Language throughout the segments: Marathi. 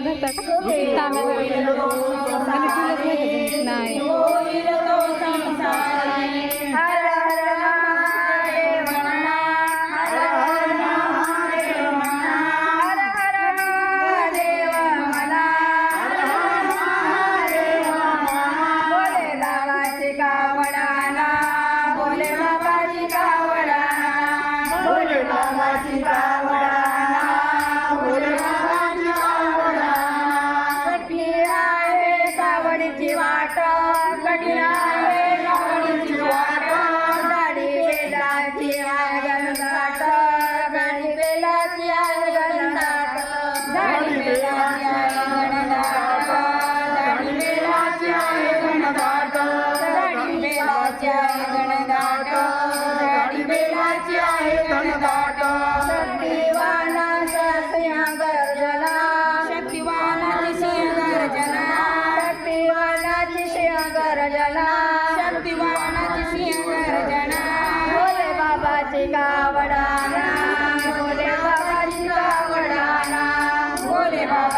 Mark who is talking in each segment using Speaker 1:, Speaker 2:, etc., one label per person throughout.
Speaker 1: धरतात तांब्या लाटा शक्तिवानाचा सिंह गर्जना शक्तिवानाची सिंह गर्जना शक्तिवानाची सिंह गर्जना शक्तिवानाची सिंह गर्जना भोले बाबाची कावडाना भोले बाबाची भोले बाबा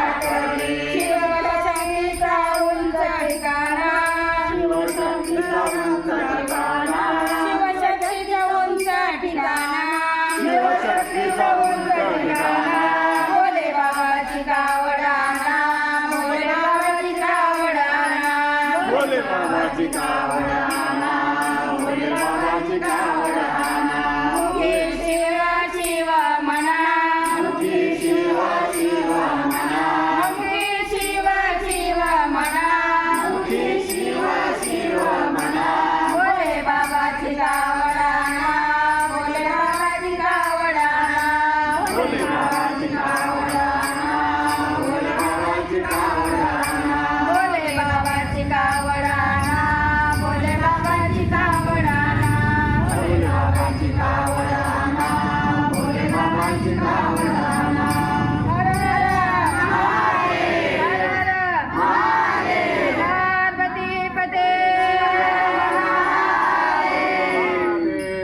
Speaker 1: Holy Mother, take our hand. Holy Mother, take marginal.